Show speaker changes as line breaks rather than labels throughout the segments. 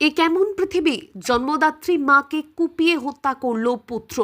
এ কেমন পৃথিবী? জন্মদাত্রী মাকে কুপিয়ে হত্যা করল পুত্র।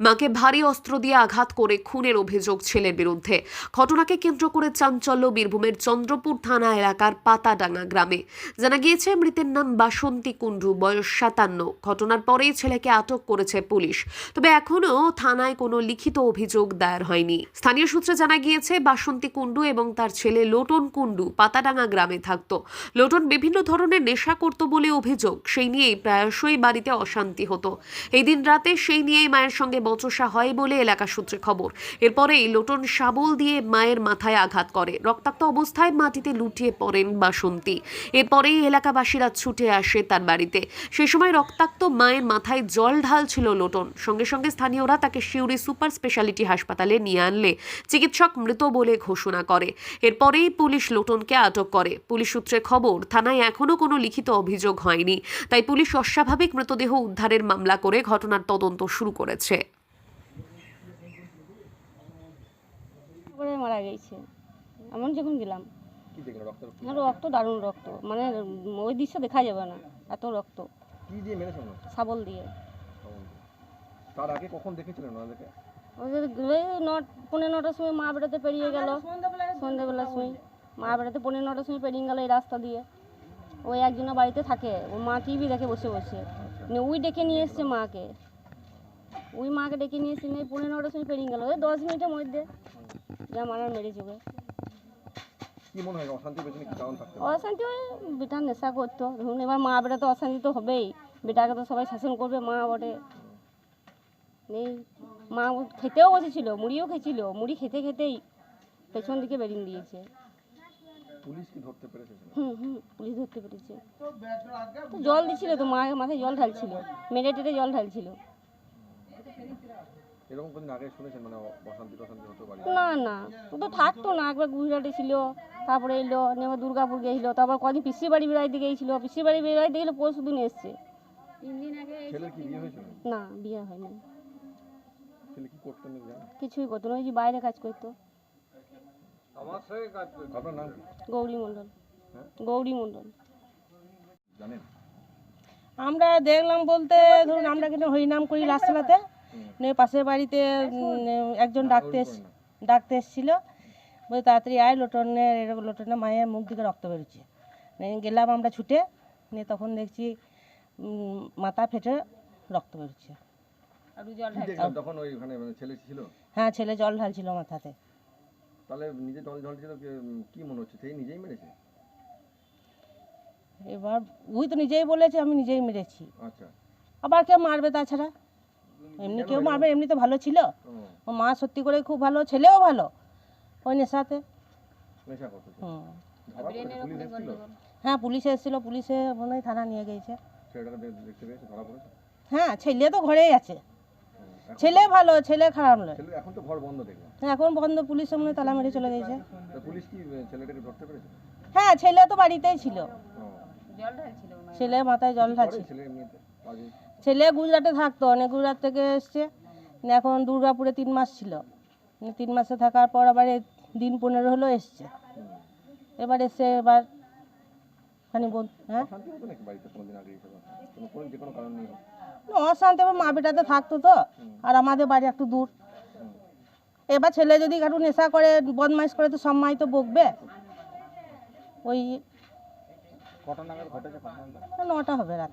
মাকে ভারী অস্ত্র দিয়ে আঘাত করে খুনের অভিযোগ ছেলের বিরুদ্ধে। ঘটনাকে কেন্দ্র করে চাঞ্চল্য বীরভূমের চন্দ্রপুর থানা এলাকার পাতাডাঙ্গা গ্রামে। জানা গিয়েছে, মৃতের নাম বাসন্তী কুণ্ডু, বয়স সাতান্ন। ঘটনার পরেই ছেলেকে আটক করেছে পুলিশ। তবে এখনও থানায় কোনো লিখিত অভিযোগ দায়ের হয়নি। স্থানীয় সূত্রে জানা গিয়েছে, বাসন্তী কুণ্ডু এবং তার ছেলে লোটন কুণ্ডু পাতাডাঙ্গা গ্রামে থাকত। লোটন বিভিন্ন ধরনের নেশা করত বলে অভিযোগ। সেই নিয়েই প্রায়শই বাড়িতে অশান্তি হতো। এই দিন রাতে সেই নিয়েই মায়ের সঙ্গে বচসা হয় বলে এলাকা সূত্রে খবর। এরপরেই লোটন শাবল দিয়ে মায়ের মাথায় আঘাত করে। রক্তাক্ত অবস্থায় মাটিতে লুটিয়ে পড়েন বাসন্তী। এরপরেই এলাকাবাসীরা ছুটে আসে তার বাড়িতে। সেই সময় রক্তাক্ত মায়ের মাথায় জল ঢালছিল লোটন। সঙ্গে সঙ্গে স্থানীয়রা তাকে শিউরি সুপার স্পেশালিটি হাসপাতালে নিয়ে আনলে চিকিৎসক মৃত বলে ঘোষণা করে। এরপরেই পুলিশ লোটনকে আটক করে। পুলিশ সূত্রে খবর, থানায় এখনও কোনো লিখিত অভিযোগ হয়নি। তাই পুলিশ অস্বাভাবিক মৃতদেহ উদ্ধারের মামলা করে ঘটনার তদন্ত শুরু করেছে।
করে মারা গেছে। এমন যখন গেলাম।
কি দেখলেন রক্ত?
দারুণ রক্ত। মানে ওই দৃশ্য দেখা যাবে না এত রক্ত।
কি দিয়ে মেরেছে
শাবল দিয়ে।
তার আগে কখন দেখেছিলেন ওনাদেরকে?
ওদের ওই নট পনেরো নটার সময় মা বেড়াতে পেরিয়ে গেল। সন্ধ্যেবেলার সময়। মা বেড়াতে পনেরো নটার সময় পেরিয়ে গেল এই রাস্তা দিয়ে। ওই একজনের বাড়িতে থাকে। ও মা টিভি দেখে বসে বসে। ওই ডেকে নিয়ে এসছে মাকে। ওই মাকে ডেকে নিয়ে এসে নিয়ে পনেরো নটার সময় পেরিয়ে গেল। ওই দশ মিনিটের মধ্যে। যা মারার মেরেছে ওকে
কি মনে হয় অশান্তি পেছনে কি কারণ থাকতে পারে?
অশান্তি ওই বেটা নেশা করতো। ধরুন এবার মা বেটা তো অশান্তি তো হবেই। বেটাকে তো সবাই শাসন করবে মা বটে। নেই। মা ও খেতেও বসেছিল মুড়িও খেয়েছিল। মুড়ি খেতে খেতেই পেছন দিকে বেরিয়ে দিয়েছে।
পুলিশ কি ধরতে পেরেছে? সেটা?
হুম হুম পুলিশ ধরতে পেরেছে। তো জল দিচ্ছিল তো মা মাথায় জল ঢালছিল। মেরে টেরে জল ঢালছিল।
এরকম কোনদিন আগে শুনেছেন? মানে অ- অশান্তি টশান্তি হতে পারে?
না না। ও তো থাকতো না। একবার গুজরাটে ছিল তারপরে এলো নিয়ে দুর্গাপুর গেছিল তারপর কদিন পিসির বাড়ি বেড়াইতে গিয়েছিল পিসির বাড়ি বেড়াইতে গেলে পরশু দিন এসছে।
ছেলের কি বিয়ে হয়েছিল
না বিয়ে হয়নি।
ছেলে কি করতেন
কিছুই করতো না ওই যে বাইরে কাজ করতো।
আপনার নাম
গৌরী মণ্ডল।
হ্যাঁ?
গৌরী মণ্ডল।
জানেন?
আমরা দেখলাম বলতে ধরুন আমরা কিন্তু হরিনাম করি রাস্তাতে নিয়ে পাশের বাড়িতে একজন ডাকতে এস- ডাকতে এসেছিল। বলে তাড়াতাড়ি আয় লোটনের এরকম লোটনের মায়ের মুখ দিকে রক্ত বেরোচ্ছে। গেলাম আমরা ছুটে। নিয়ে তখন দেখছি মাথা ফেটে রক্ত বেরোচ্ছে।
কি দেখলেন তখন ওই ওখানে মানে
হ্যাঁ ছেলে জল ঢালছিল মাথাতে।
তাহলে নিজে জল জল কি মনে হচ্ছে? সেই নিজেই মেরেছে?
এবার ওই তো নিজেই বলেছে আমি নিজেই মেরেছি।
আচ্ছা।
আবার কেউ মারবে তাছাড়া? এমনি কেউ মারবে এমনি তো ভালো ছিল।
ও
মা সত্যি করে খুব ভালো ছেলেও ভালো। ওই নেশাতে।
হ্যাঁ? পুলিশ এসেছিল?
হ্যাঁ পুলিশ এসেছিল পুলিশে মনে হয় থানা নিয়ে
পড়েছে?
হ্যাঁ ছেলে তো ঘরেই আছে। ছেলে ভালো ছেলে খারাপ নয়।
এখন তো ঘর বন্ধ দেখলাম।
এখন বন্ধ পুলিশ মনে হয় তালা মেরে চলে গেছে।
পুলিশ কি ছেলেটাকে ধরতে পেরেছে?
হ্যাঁ ছেলে তো বাড়িতেই ছিল। ছেলে মাথায় জল
করে
ঢালছে
ছেলে
গুজরাটে থাকতো অনেক গুজরাট থেকে এসছে। এখন দুর্গাপুরে তিন মাস ছিল। তিন মাসে থাকার পর আবার দিন পনেরো হলো এসছে। এবার এসে এবার খানি হ্যাঁ? অশান্তি এবার মা বেটাতে থাকতো তো। আর আমাদের বাড়ি একটু দূর। এবার ছেলে যদি একটু নেশা করে বদমাইশ করে তো সব মাই তো বকবে ওই নটা হবে রাত।